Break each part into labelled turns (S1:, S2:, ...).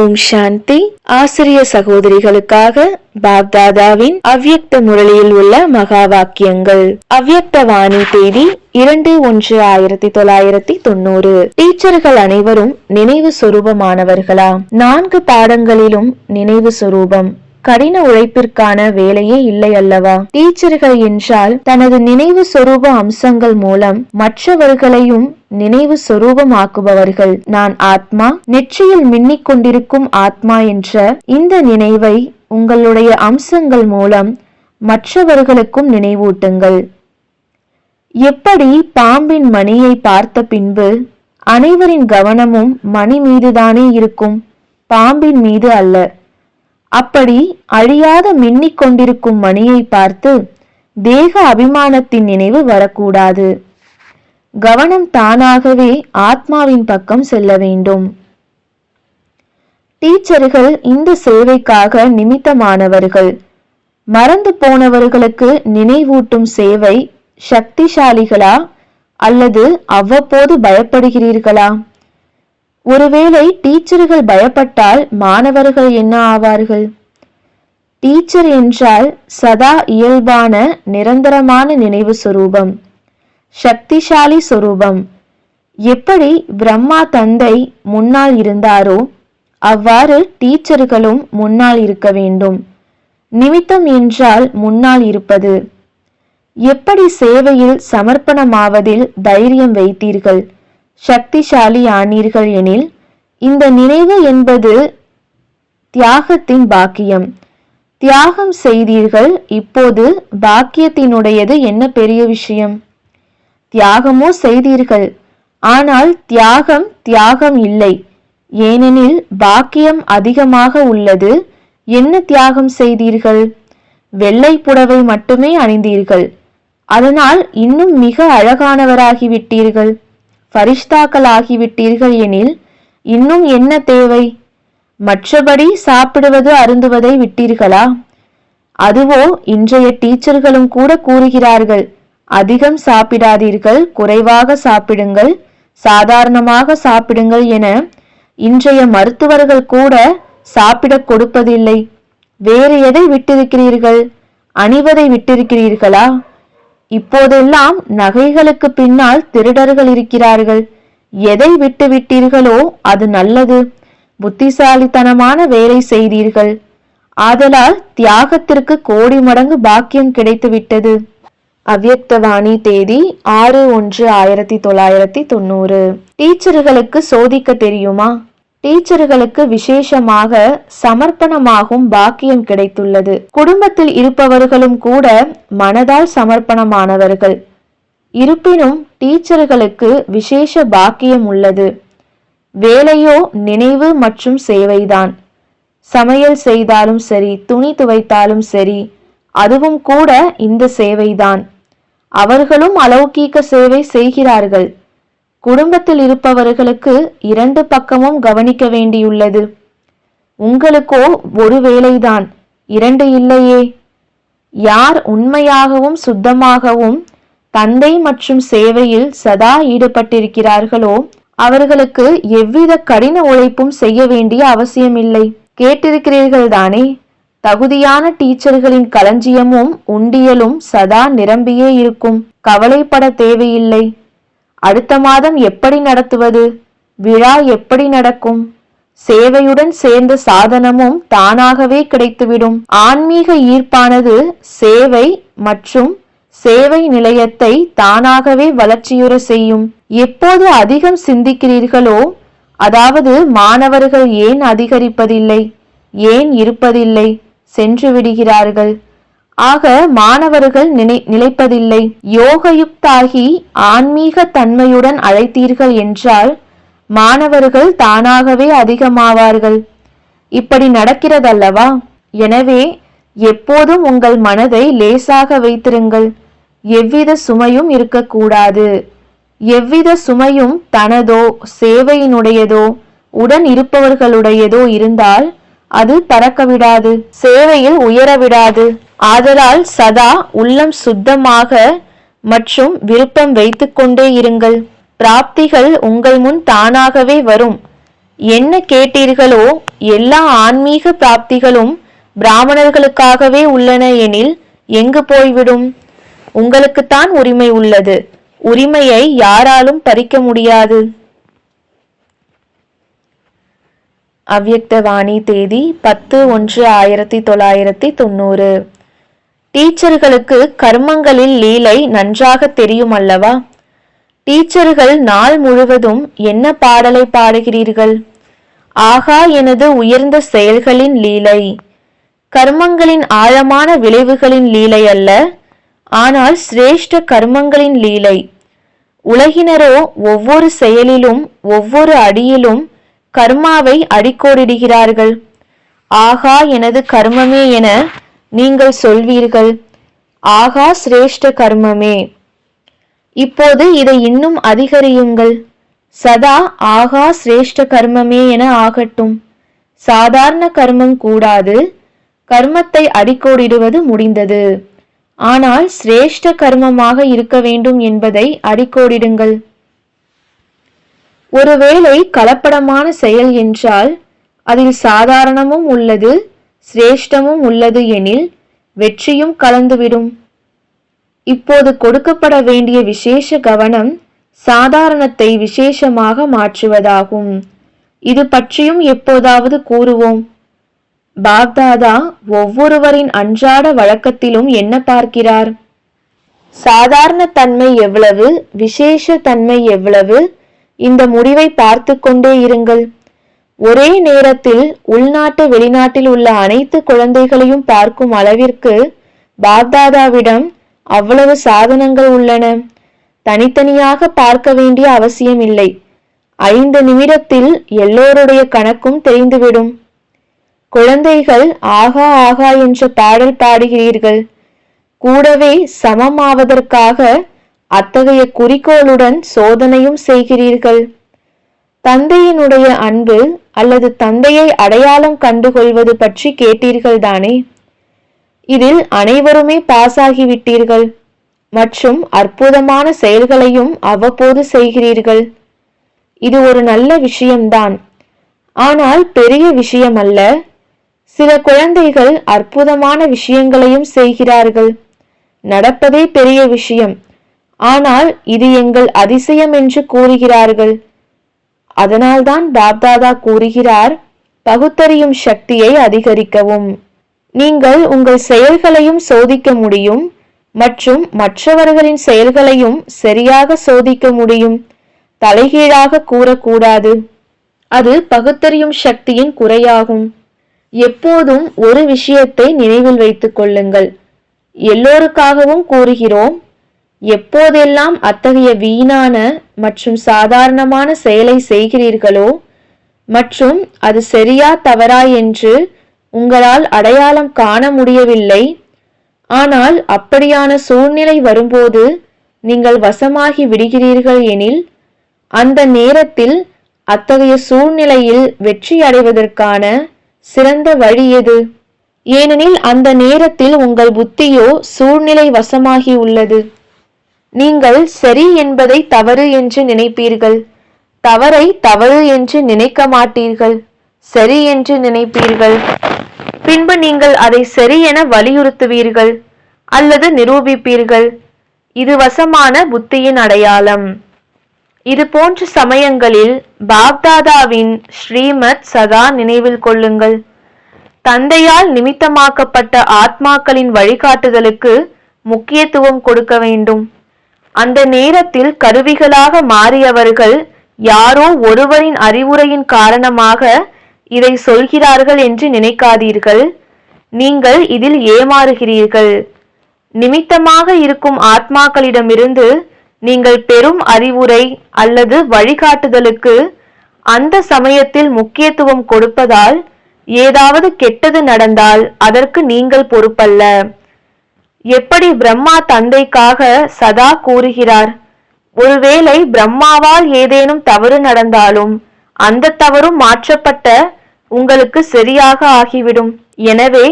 S1: ஓம் சாந்தி. ஆசிரிய சகோதரிகளுக்காக பாப்தாதாவின் அவ்யக்த முரளியில் உள்ள மகா வாக்கியங்கள் அவ்யக்த வாணி தேதி இரண்டு ஒன்று ஆயிரத்தி தொள்ளாயிரத்தி தொண்ணூறு. டீச்சர்கள் அனைவரும் நினைவு சொரூபமானவர்களா? நான்கு பாடங்களிலும் நினைவு சொரூபம். கடின உழைப்பிற்கான வேலையே இல்லை அல்லவா டீச்சர்கள் என்றால் தனது நினைவு சொரூப அம்சங்கள் மூலம் மற்றவர்களையும் நினைவு சொரூபமாக்குபவர்கள். நான் ஆத்மா நெற்றியில் மின்னிக் கொண்டிருக்கும் ஆத்மா என்ற இந்த நினைவை உங்களுடைய அம்சங்கள் மூலம் மற்றவர்களுக்கும் நினைவூட்டுங்கள். எப்படி பாம்பின் மணியை பார்த்த பின்பு அனைவரின் கவனமும் மணி மீதுதானே இருக்கும்? பாம்பின் மீது அல்ல. அப்படி அழியாத மின்னிக் கொண்டிருக்கும் மணியை பார்த்து தேக அபிமானத்தின் நினைவு வரக்கூடாது. கவனம் தானாகவே ஆத்மாவின் பக்கம் செல்ல வேண்டும். டீச்சர்கள் இந்த சேவைக்காக நிமித்தமானவர்கள். மறந்து போனவர்களுக்கு நினைவூட்டும் சேவை சக்திசாலிகளா அல்லது அவ்வப்போது பயப்படுகிறீர்களா? ஒருவேளை டீச்சர்கள் பயப்பட்டால் மாணவர்கள் என்ன ஆவார்கள்? டீச்சர் என்றால் சதா இயல்பான நிரந்தரமான நினைவு சொரூபம் சக்திசாலி சொரூபம். எப்படி பிரம்மா தந்தை முன்னால் இருந்தாரோ அவ்வாறு டீச்சர்களும் முன்னால் இருக்க வேண்டும். நிமித்தம் என்றால் முன்னால் இருப்பது. எப்படி சேவையில் சமர்ப்பணமாவதில் தைரியம் வைத்தீர்கள்? சக்திசாலி ஆனீர்கள் எனில் இந்த நினைவு என்பது தியாகத்தின் பாக்கியம். தியாகம் செய்தீர்கள் இப்போது பாக்கியத்தினுடையது என்ன பெரிய விஷயம்? தியாகமோ செய்தீர்கள் ஆனால் தியாகம் தியாகம் இல்லை. ஏனெனில் பாக்கியம் அதிகமாக உள்ளது என்ன தியாகம் செய்தீர்கள்? வெள்ளை புடவை மட்டுமே அணிந்தீர்கள் அதனால் இன்னும் மிக அழகானவராகிவிட்டீர்கள். ஃபரிஷ்தாக்கள் ஆகிவிட்டீர்கள் எனில் இன்னும் என்ன தேவை? மற்றபடி சாப்பிடுவது அருந்துவதை விட்டீர்களா? அதுவோ இன்றைய டீச்சர்களும் கூட கூறுகிறார்கள் அதிகம் சாப்பிடாதீர்கள் குறைவாக சாப்பிடுங்கள் சாதாரணமாக சாப்பிடுங்கள் என இன்றைய மருத்துவர்கள் கூட சாப்பிடக் கொடுப்பதில்லை. வேறு எதை விட்டிருக்கிறீர்கள்? அணிவதை விட்டிருக்கிறீர்களா? இப்போதெல்லாம் நகைகளுக்கு பின்னால் திருடர்கள் இருக்கிறார்கள். எதை விட்டு விட்டீர்களோ அது நல்லது. புத்திசாலித்தனமான வேலை செய்தீர்கள். ஆதலால் தியாகத்திற்கு கோடி மடங்கு பாக்கியம் கிடைத்துவிட்டது. அவ்யக்தவாணி தேதி ஆறு ஒன்று ஆயிரத்தி தொள்ளாயிரத்தி தொண்ணூறு. டீச்சர்களுக்கு சோதிக்க தெரியுமா? டீச்சர்களுக்கு விசேஷமாக சமர்ப்பணமாகும் பாக்கியம் கிடைத்துள்ளது. குடும்பத்தில் இருப்பவர்களும் கூட மனதால் சமர்ப்பணமானவர்கள். இருப்பினும் டீச்சர்களுக்கு விசேஷ பாக்கியம் உள்ளது. வேலையோ நினைவு மற்றும் சேவைதான். சமையல் செய்தாலும் சரி துணி துவைத்தாலும் சரி அதுவும் கூட இந்த சேவைதான். அவர்களும் அலௌகீக சேவை செய்கிறார்கள். குடும்பத்தில் இருப்பவர்களுக்கு இரண்டு பக்கமும் கவனிக்க வேண்டியுள்ளது. உங்களுக்கோ ஒரு வேலைதான் இரண்டு இல்லையே. யார் உண்மையாகவும் சுத்தமாகவும் தந்தை மற்றும் சேவையில் சதா ஈடுபட்டிருக்கிறார்களோ அவர்களுக்கு எவ்வித கடின உழைப்பும் செய்ய வேண்டிய அவசியமில்லை. கேட்டிருக்கிறீர்கள் தானே தகுதியான டீச்சர்களின் களஞ்சியமும் உண்டியலும் சதா நிரம்பியே இருக்கும். கவலைப்பட தேவையில்லை. அடுத்த மாதம் எப்படி நடத்துவது? விழா எப்படி நடக்கும்? சேவையுடன் சேர்ந்த சாதனமும் தானாகவே கிடைத்துவிடும். ஆன்மீக ஈர்ப்பானது சேவை மற்றும் சேவை நிலையத்தை தானாகவே வளர்ச்சியுற செய்யும். எப்போது அதிகம் சிந்திக்கிறீர்களோ அதாவது மாணவர்கள் ஏன் அதிகரிப்பதில்லை? ஏன் இருப்பதில்லை? சென்று விடுகிறார்கள். ஆக மாணவர்கள் நினை நிலைப்பதில்லை யோகயுக்தாகி ஆன்மீக தன்மையுடன் அழைத்தீர்கள் என்றால் மாணவர்கள் தானாகவே அதிகமாவார்கள். இப்படி நடக்கிறதல்லவா? எனவே எப்போதும் உங்கள் மனதை லேசாக வைத்திருங்கள். எவ்வித சுமையும் இருக்கக்கூடாது. எவ்வித சுமையும் தனதோ சேவையினுடையதோ உடன் இருப்பவர்களுடையதோ இருந்தால் அது பறக்க விடாது சேவையில் உயர விடாது ஆதலால் சதா உள்ளம் சுத்தமாக மற்றும் விருப்பம் வைத்துக்கொண்டே இருங்கள். பிராப்திகள் உங்கள் முன் தானாகவே வரும். என்ன கேட்டீர்களோ எல்லா ஆன்மீக பிராப்திகளும் பிராமணர்களுக்காகவே உள்ளன எனில் எங்கு போய்விடும்? உங்களுக்குத்தான் உரிமை உள்ளது. உரிமையை யாராலும் பறிக்க முடியாது. அவ்யக்தவாணி தேதி பத்து ஒன்று ஆயிரத்தி தொள்ளாயிரத்தி தொண்ணூறு. டீச்சர்களுக்கு கர்மங்களில் லீலை நன்றாக தெரியும் அல்லவா டீச்சர்கள் நாள் முழுவதும் என்ன பாடலை பாடுகிறீர்கள்? ஆகா எனது உயர்ந்த செயல்களின் லீலை. கர்மங்களின் ஆழமான விளைவுகளின் லீலை அல்ல ஆனால் சிரேஷ்ட கர்மங்களின் லீலை. உலகினரோ ஒவ்வொரு செயலிலும் ஒவ்வொரு அடியிலும் கர்மாவை அடிக்கோடிடுகிறார்கள். ஆகா எனது கர்மமே என நீங்கள் சொல்வீர்கள் ஆகா சிரேஷ்ட கர்மமே. இப்போது இதை இன்னும் அதிகரியுங்கள். சதா ஆகா சிரேஷ்ட கர்மமே என ஆகட்டும். சாதாரண கர்மம் கூடாது. கர்மத்தை அடிக்கோடிடுவது முடிந்தது. ஆனால் சிரேஷ்ட கர்மமாக இருக்க வேண்டும் என்பதை அடிக்கோடிடுங்கள். ஒருவேளை கலப்படமான செயல் என்றால் அதில் சாதாரணமும் உள்ளது சிரேஷ்டமும் உள்ளது எனில் வெற்றியும் கலந்துவிடும். இப்போது கொடுக்கப்பட வேண்டிய விசேஷ கவனம் சாதாரணத்தை விசேஷமாக மாற்றுவதாகும். இது பற்றியும் எப்போதாவது கூறுவோம். பாப்தாதா ஒவ்வொருவரின் அன்றாட வழக்கத்திலும் என்ன பார்க்கிறார்? சாதாரண தன்மை எவ்வளவு விசேஷ தன்மை எவ்வளவு? இந்த முடிவை பார்த்து கொண்டே இருங்கள். ஒரே நேரத்தில் உள்நாட்டு வெளிநாட்டில் உள்ள அனைத்து குழந்தைகளையும் பார்க்கும் அளவிற்கு பாப்தாதாவிடம் அவ்வளவு சாதனங்கள் உள்ளன. தனித்தனியாக பார்க்க வேண்டிய அவசியம் இல்லை. ஐந்து நிமிடத்தில் எல்லோருடைய கணக்கும் தெரிந்துவிடும். குழந்தைகள் ஆகா ஆகா என்ற பாடல் பாடுகிறீர்கள். கூடவே சமமாவதற்காக அத்தகைய குறிக்கோளுடன் சோதனையும் செய்கிறீர்கள். தந்தையினுடைய அன்பு அல்லது தந்தையை அடையாளம் கண்டுகொள்வது பற்றி கேட்டீர்கள் தானே இதில் அனைவருமே பாஸாகிவிட்டீர்கள் மற்றும் அற்புதமான செயல்களையும் அவ்வப்போது செய்கிறீர்கள். இது ஒரு நல்ல விஷயம்தான். ஆனால் பெரிய விஷயம் அல்ல சில குழந்தைகள் அற்புதமான விஷயங்களையும் செய்கிறார்கள். நடப்பதே பெரிய விஷயம். ஆனால் இது எங்கள் அதிசயம் என்று கூறுகிறார்கள். அதனால்தான் பாப்தாதா கூறுகிறார் பகுத்தறியும் சக்தியை அதிகரிக்கவும். நீங்கள் உங்கள் செயல்களையும் சோதிக்க முடியும் மற்றும் மற்றவர்களின் செயல்களையும் சரியாக சோதிக்க முடியும். தலைகீழாக கூறக்கூடாது. அது பகுத்தறியும் சக்தியின் குறையாகும். எப்போதும் ஒரு விஷயத்தை நினைவில் வைத்துக் கொள்ளுங்கள். எல்லோருக்காகவும் கூறுகிறோம் எப்போதெல்லாம் அத்தகைய வீணான மற்றும் சாதாரணமான செயலை செய்கிறீர்களோ மற்றும் அது சரியா தவறா என்று உங்களால் அடையாளம் காண முடியவில்லை ஆனால் அப்படியான சூழ்நிலை வரும்போது நீங்கள் வசமாகி விடுகிறீர்கள் எனில் அந்த நேரத்தில் அத்தகைய சூழ்நிலையில் வெற்றி அடைவதற்கான சிறந்த வழி எது? ஏனெனில் அந்த நேரத்தில் உங்கள் புத்தியோ சூழ்நிலை வசமாகி உள்ளது. நீங்கள் சரி என்பதை தவறு என்று நினைப்பீர்கள். தவறை தவறு என்று நினைக்க மாட்டீர்கள். சரி என்று நினைப்பீர்கள். பின்பு நீங்கள் அதை சரி என வலியுறுத்துவீர்கள் அல்லது நிரூபிப்பீர்கள். இது வசமான புத்தியின் அடையாளம். இது போன்ற சமயங்களில் பாப்தாதாவின் ஸ்ரீமத் சதா நினைவில் கொள்ளுங்கள். தந்தையால் நிமித்தமாக்கப்பட்ட ஆத்மாக்களின் வழிகாட்டுதலுக்கு முக்கியத்துவம் கொடுக்க வேண்டும். அந்த நேரத்தில் கருவிகளாக மாறியவர்கள் யாரோ ஒருவரின் அறிவுரையின் காரணமாக இதை சொல்கிறார்கள் என்று நினைக்காதீர்கள். நீங்கள் இதில் ஏமாறுகிறீர்கள். நிமித்தமாக இருக்கும் ஆத்மாக்களிடமிருந்து நீங்கள் பெரும் அறிவுரை அல்லது வழிகாட்டுதலுக்கு அந்த சமயத்தில் முக்கியத்துவம் கொடுப்பதால் ஏதாவது கெட்டது நடந்தால் அதற்கு நீங்கள் பொறுப்பல்ல. எப்படி பிரம்மா தந்தைக்காக சதா கூறுகிறார்? ஒருவேளை பிரம்மாவால் ஏதேனும் தவறு நடந்தாலும் அந்த தவறும் மாற்றப்பட்ட உங்களுக்கு சரியாக ஆகிவிடும். எனவே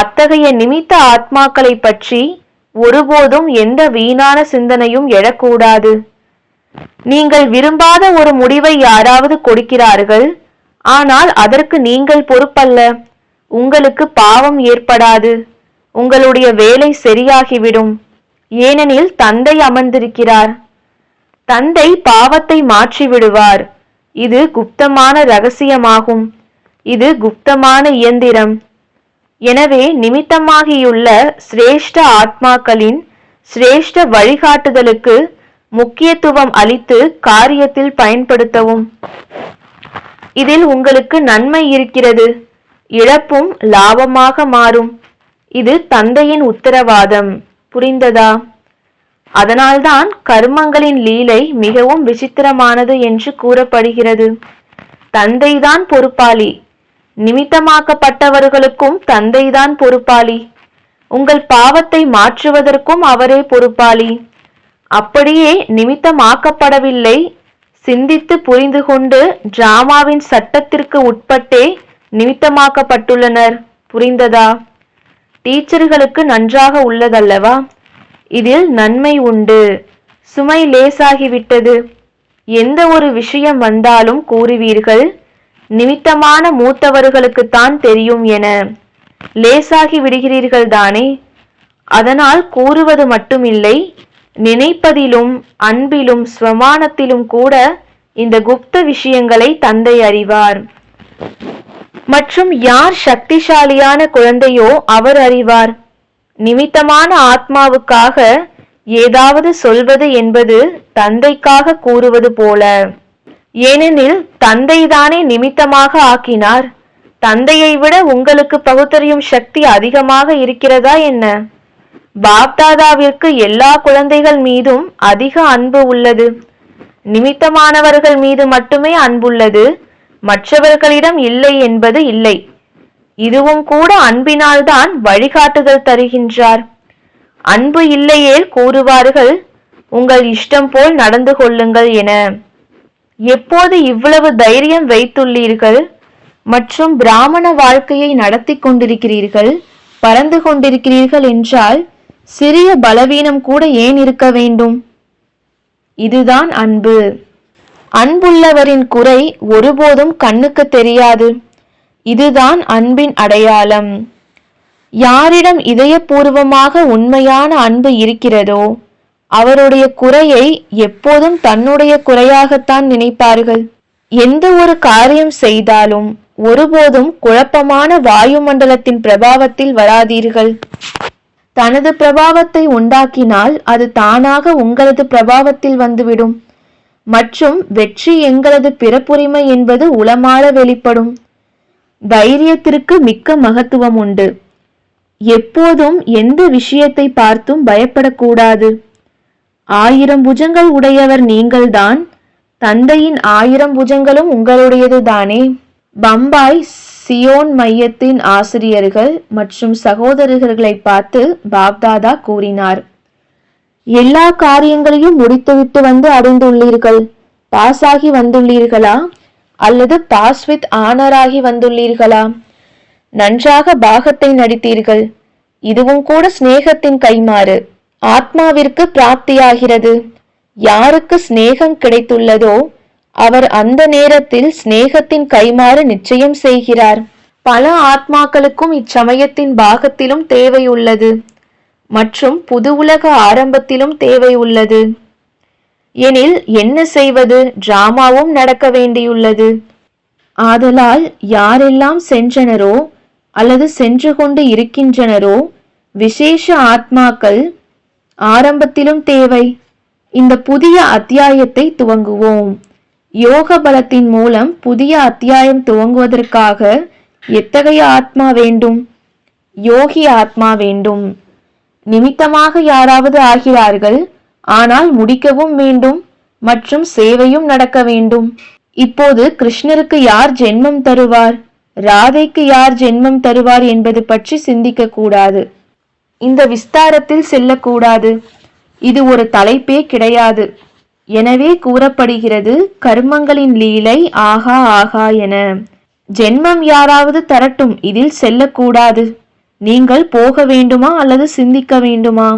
S1: அத்தகைய நிமித்த ஆத்மாக்களை பற்றி ஒருபோதும் எந்த வீணான சிந்தனையும் எழக்கூடாது. நீங்கள் விரும்பாத ஒரு முடிவை யாராவது கொடுக்கிறார்கள். ஆனால் அதற்கு நீங்கள் பொறுப்பல்ல. உங்களுக்கு பாவம் ஏற்படாது. உங்களுடைய வேலை சரியாகிவிடும். ஏனெனில் தந்தை அமர்ந்திருக்கிறார். தந்தை பாவத்தை மாற்றி விடுவார் இது குப்தமான ரகசியமாகும். இது குப்தமான இயந்திரம். எனவே நிமித்தமாகியுள்ள சிரேஷ்ட ஆத்மாக்களின் சிரேஷ்ட வழிகாட்டுதலுக்கு முக்கியத்துவம் அளித்து காரியத்தில் பயன்படுத்தவும். இதில் உங்களுக்கு நன்மை இருக்கிறது. இழப்பும் லாபமாக மாறும். இது தந்தையின் உத்தரவாதம். புரிந்ததா? அதனால்தான் கர்மங்களின் லீலை மிகவும் விசித்திரமானது என்று கூறப்படுகிறது. தந்தைதான் பொறுப்பாளி. நிமித்தமாக்கப்பட்டவர்களுக்கும் தந்தைதான் பொறுப்பாளி. உங்கள் பாவத்தை மாற்றுவதற்கும் அவரே பொறுப்பாளி. அப்படியே நிமித்தமாக்கப்படவில்லை. சிந்தித்து புரிந்து கொண்டு டிராமாவின் சட்டத்திற்கு உட்பட்டே நிமித்தமாக்கப்பட்டுள்ளனர். புரிந்ததா? டீச்சர்களுக்கு நன்றாக உள்ளதல்லவா? இதில் நன்மை உண்டு. சுமை லேசாகிவிட்டது. எந்த ஒரு விஷயம் வந்தாலும் கூறுவீர்கள். நிமித்தமான மூத்தவர்களுக்குத்தான் தெரியும் என. லேசாகி விடுகிறீர்கள் தானே? அதனால் கூறுவது மட்டுமில்லை. நினைப்பதிலும் அன்பிலும் ஸ்வமானத்திலும் கூட இந்த குப்த விஷயங்களை தந்தை அறிவார். மற்றும் யார் சக்திசாலியான குழந்தையோ அவர் அறிவார். நிமித்தமான ஆத்மாவுக்காக ஏதாவது சொல்வது என்பது தந்தைக்காக கூறுவது போல. ஏனெனில் தந்தைதானே நிமித்தமாக ஆக்கினார். தந்தையை விட உங்களுக்கு பகுத்தறியும் சக்தி அதிகமாக இருக்கிறதா என்ன? பாப்தாதாவிற்கு எல்லா குழந்தைகள் மீதும் அதிக அன்பு உள்ளது. நிமித்தமானவர்கள் மீது மட்டுமே அன்புள்ளது. மற்றவர்களிடம் இல்லை என்பது இல்லை. இதுவும் கூட அன்பினால்தான் வழிகாட்டுதல் தருகின்றார். அன்பு இல்லையேல் கூறுவார்கள் உங்கள் இஷ்டம் போல் நடந்து கொள்ளுங்கள் என. எப்போது இவ்வளவு தைரியம் வைத்துள்ளீர்கள்? மற்றும் பிராமண வாழ்க்கையை நடத்தி கொண்டிருக்கிறீர்கள் பறந்து கொண்டிருக்கிறீர்கள் என்றால் சிறிய பலவீனம் கூட ஏன் இருக்க வேண்டும்? இதுதான் அன்பு. அன்புள்ளவரின் குறை ஒருபோதும் கண்ணுக்கு தெரியாது. இதுதான் அன்பின் அடையாளம். யாரிடம் இதயபூர்வமாக உண்மையான அன்பு இருக்கிறதோ அவருடைய குறையை எப்போதும் தன்னுடைய குறையாகத்தான் நினைப்பார்கள். எந்த ஒரு காரியம் செய்தாலும் ஒருபோதும் குழப்பமான வாயுமண்டலத்தின் பிரபாவத்தில் வராதீர்கள். தனது பிரபாவத்தை உண்டாக்கினால் அது தானாக உங்களது பிரபாவத்தில் வந்துவிடும். மற்றும் வெற்றி எங்களது பிறப்புரிமை என்பது உளமாற வெளிப்படும். தைரியத்திற்கு மிக்க மகத்துவம் உண்டு. எப்போதும் எந்த விஷயத்தை பார்த்தும் பயப்படக்கூடாது. ஆயிரம் புஜங்கள் உடையவர் நீங்கள்தான். தந்தையின் ஆயிரம் புஜங்களும் உங்களுடையது தானே பம்பாய் சியோன் மையத்தின் ஆசிரியர்கள் மற்றும் சகோதரர்களை பார்த்து பாப்தாதா கூறினார். எல்லா காரியங்களையும் முடித்துவிட்டு வந்து அடைந்துள்ளீர்கள் பாஸ் ஆகி வந்துள்ளீர்களா? அல்லது பாஸ் வித் ஆனராகி வந்துள்ளீர்களா? நன்றாக பாகத்தை நடித்தீர்கள். இதுவும் கூட சிநேகத்தின் கைமாறு ஆத்மாவிற்கு பிராப்தியாகிறது. யாருக்கு சிநேகம் கிடைத்துள்ளதோ அவர் அந்த நேரத்தில் சிநேகத்தின் கைமாறு நிச்சயம் செய்கிறார். பல ஆத்மாக்களுக்கும் இச்சமயத்தின் பாகத்திலும் தேவை உள்ளது மற்றும் புது உலக ஆரம்பத்திலும் தேவை உள்ளது. எனில் என்ன செய்வது? டிராமாவும் நடக்க வேண்டியுள்ளது. ஆதலால் யாரெல்லாம் சென்றனரோ அல்லது சென்று கொண்டு இருக்கின்றனரோ விசேஷ ஆத்மாக்கள் ஆரம்பத்திலும் தேவை. இந்த புதிய அத்தியாயத்தை துவங்குவோம். யோக பலத்தின் மூலம் புதிய அத்தியாயம் துவங்குவதற்காக எத்தகைய ஆத்மா வேண்டும்? யோகி ஆத்மா வேண்டும். நிமித்தமாக யாராவது ஆகிறார்கள் ஆனால் முடிக்கவும் வேண்டும் மற்றும் சேவையும் நடக்க வேண்டும். இப்போது கிருஷ்ணருக்கு யார் ஜென்மம் தருவார்? ராதைக்கு யார் ஜென்மம் தருவார் என்பது பற்றி சிந்திக்க கூடாது இந்த விஸ்தாரத்தில் செல்லக்கூடாது. இது ஒரு தலைப்பே கிடையாது. எனவே கூறப்படுகிறது கர்மங்களின் லீலை ஆகா ஆகா என. ஜென்மம் யாராவது தரட்டும் இதில் செல்லக்கூடாது. நீங்கள் போக வேண்டுமா அல்லது சிந்திக்க வேண்டுமா?